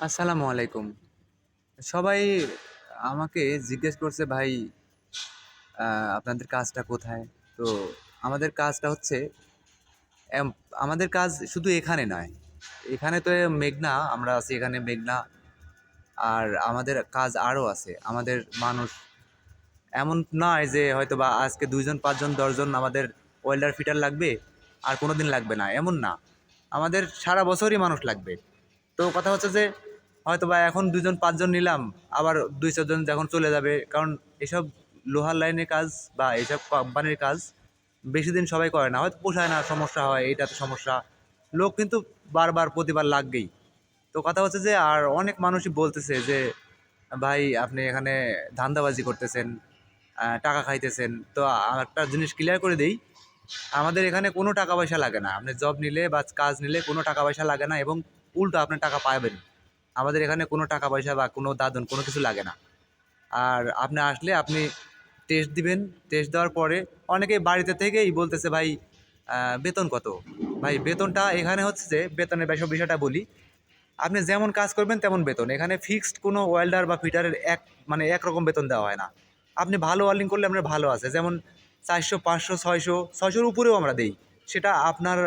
আসসালামু আলাইকুম। সবাই আমাকে জিজ্ঞেস করছে, ভাই আপনাদের কাজটা কোথায়? তো আমাদের কাজটা হচ্ছে আমাদের কাজ শুধু এখানে নয়। এখানে তো মেঘনা, আমরা আছি এখানে মেঘনা। আর আমাদের কাজ আরও আছে, আমাদের মানুষ। এমন নয় যে হয়তো বা আজকে দুইজন, পাঁচজন, দশজন আমাদের ওয়েল্ডার ফিটার লাগবে আর কোনো দিন লাগবে না, এমন না। আমাদের সারা বছরই মানুষ লাগবে। তো কথা হচ্ছে যে হয়তো বা এখন দুজন, পাঁচজন নিলাম, আবার দুই, চারজন যখন চলে যাবে, কারণ এসব লোহার লাইনের কাজ বা এইসব কোম্পানির কাজ বেশি দিন সবাই করে না। হয়তো পোষায় না, সমস্যা হয় এইটাতে সমস্যা। লোক কিন্তু বারবার প্রতিবার লাগবেই। তো কথা হচ্ছে যে, আর অনেক মানুষই বলতেছে যে, ভাই, আপনি এখানে ধান্দাবাজি করতেছেন টাকা খাইতেছেন। তো একটা জিনিস ক্লিয়ার করে দেই, আমাদের এখানে কোনো টাকা পয়সা লাগে না। আপনি জব নিলে বা কাজ নিলে কোনো টাকা পয়সা লাগে না এবং উল্টো আপনি টাকা পাবেন। আমাদের এখানে কোনো টাকা পয়সা বা কোনো দাদন, কোনো কিছু লাগে না। আর আপনি আসলে আপনি টেস্ট দিবেন। টেস্ট দেওয়ার পরে অনেকেই বাড়িতে থেকেই বলতেছে, ভাই বেতন কত? ভাই, বেতনটা এখানে হচ্ছে যে, বেতনের বিষয়, বিষয়টা বলি। আপনি যেমন কাজ করবেন তেমন বেতন। এখানে ফিক্সড কোনো ওয়েল্ডার বা ফিটারের এক মানে একরকম বেতন দেওয়া হয় না। আপনি ভালো ওয়েল্ডিং করলে আপনার ভালো আছে। যেমন চারশো, পাঁচশো, ছয়শো, ছয়শোর উপরেও আমরা দেই। সেটা আপনার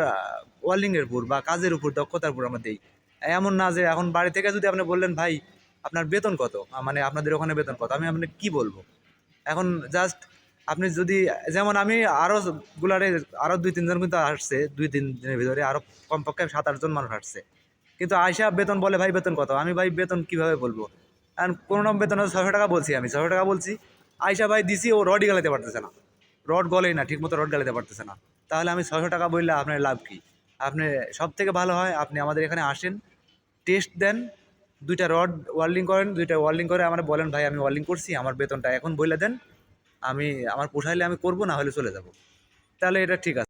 ওয়েল্ডিংয়ের উপর বা কাজের উপর, দক্ষতার উপর আমরা দেই। এমন না যে এখন বাড়ি থেকে যদি আপনি বললেন, ভাই, আপনার বেতন কত? মানে আপনাদের ওখানে বেতন কত? আমি আপনাকে কী বলব? এখন জাস্ট আপনি যদি, যেমন আমি আরও গুলারে আরও দুই, তিনজন কিন্তু আসছে, দুই, তিন দিনের ভিতরে আরও কমপক্ষে সাত আটজন মানুষ আসছে। কিন্তু আয়সা বেতন বলে, ভাই, বেতন কত? আমি, ভাই, বেতন কীভাবে বলব? কারণ কোনো রকম বেতন ছশো টাকা বলছি আমি ছশো টাকা বলছি আয়সা ভাই, দিছি, ও রডই গালাতে পারতেছে না। রড গলেই না ঠিক মতো রড গালাতে পারতেছে না। তাহলে আমি ছশো টাকা বললে আপনার লাভ কি? আপনি সব থেকে ভালো হয়, আপনি আমাদের এখানে আসেন টেস্ট দেন, দুইটা রড ওয়ার্ল্ডিং করেন, দুইটা ওয়ার্ল্ডিং করে আমার বলেন, ভাই, আমি ওয়ার্ল্ডিং করছি, আমার বেতনটা এখন বলে দেন, আমি, আমার পোষাইলে আমি করব, না হলে চলে যাব। তাহলে এটা ঠিক আছে।